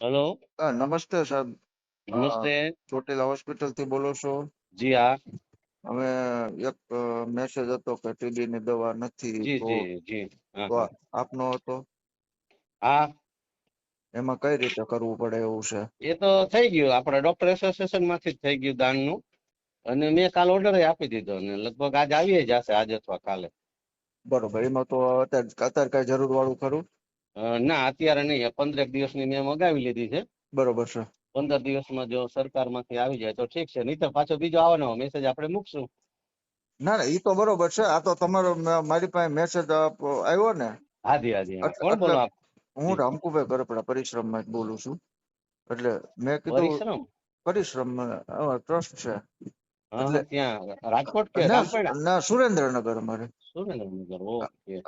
Hello. નમસ્તે સાહેબ. નમસ્તે. ચોટીલા હોસ્પિટલથી બોલો છો. જી હા. અમે એક મેસેજ હતો કે ટીબી ની દવા નથી જી જી જી. આપનો હતો? હા. એમાં કઈ રીતે કરવું પડે એવું છે? એ તો થઈ ગયું. આપણે ડોક્ટર એસોસિએશનમાંથી જ થઈ ગયું દાનનું. અને મેં કાલ ઓર્ડર આપી દીધો અને લગભગ આજ આવી જશે આજ અથવા કાલે. બરોબર. એમાં તો અત્યારે અત્યારે કઈ જરૂર વાળું ખરું? ના અત્યારે નહીં. પંદરેક દિવસની મેં મગાવી લીધી છે. બરોબર છે. પંદર દિવસમાં જો સરકારમાંથી આવી જાય તો ઠીક છે. નહીં તો પાછો બીજો આવવાનો મેસેજ આપણે મૂકશું. ના ના એ તો બરોબર છે. આ તો તમારો મારી પાસે મેસેજ આવ્યો ને? હાજી હાજી. કોણ બોલો આપ? હું. રામકુભાઈ ગરપડા પરિશ્રમમાં બોલું છું. એટલે મેં કીધું પરિશ્રમ? પરિશ્રમ ટ્રસ્ટ છે. એટલે- ત્યાં રાજકોટ કે ના સુરેન્દ્રનગર અમારે. સુરેન્દ્રનગર ઓકે.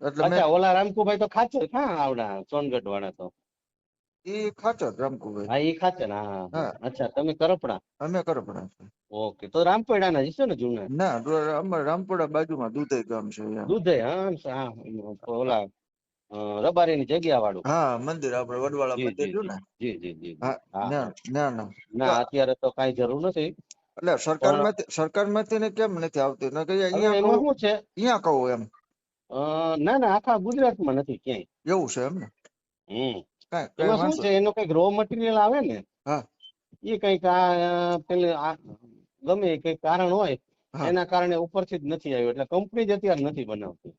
એટલે ઓલા રામકુભાઈ તો ખાચર હા આવડા સોનગઢ વાળા તો? એ ખાચર રામકુભાઈ. હા ઈ ખાચર હા, હા હા. અચ્છા તમે કરપડા? અમે કરપડા છે. ઓકે તો રામપેડા ના જૂના? ના અમારે રામપુરા બાજુમાં દુધઈ ગામ છે અહીંયા. દૂધે હા હા ઓલા રબારી ની જગ્યા વાળું હા મંદિર આપડે વડવાળા જી મંદિર જી ને? જી ના ના ના. અત્યારે તો કઈ જરૂર નથી. એટલે સરકારમાંથી સરકારમાંથી ને કેમ નથી આવતી? ને અહીંયા કહું શું છે? અહીંયા કહું એમ. ના ના આખા ગુજરાતમાં નથી ક્યાંય. એવું છે એમ ને હમ એમાં શું છે એનો કંઈક રો મટીરિયલ આવે ને એ કંઈક આ પેલે ગમે કઈ કારણ હોય એના કારણે ઉપરથી જ નથી આવ્યું એટલે કંપની જ અત્યારે નથી બનાવતી.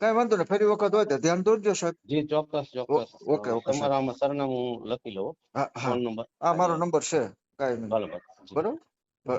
કઈ વાંધો નહીં ફરી વખત હોય તો ધ્યાન દોરજો સાહેબ. જી ચોક્કસ ચોક્કસ. ઓકે, ઓકે, તમારા સરનામું લખી લો. Phone number. આ મારો નંબર છે. કઈ નહીં. ભલે બરોબર?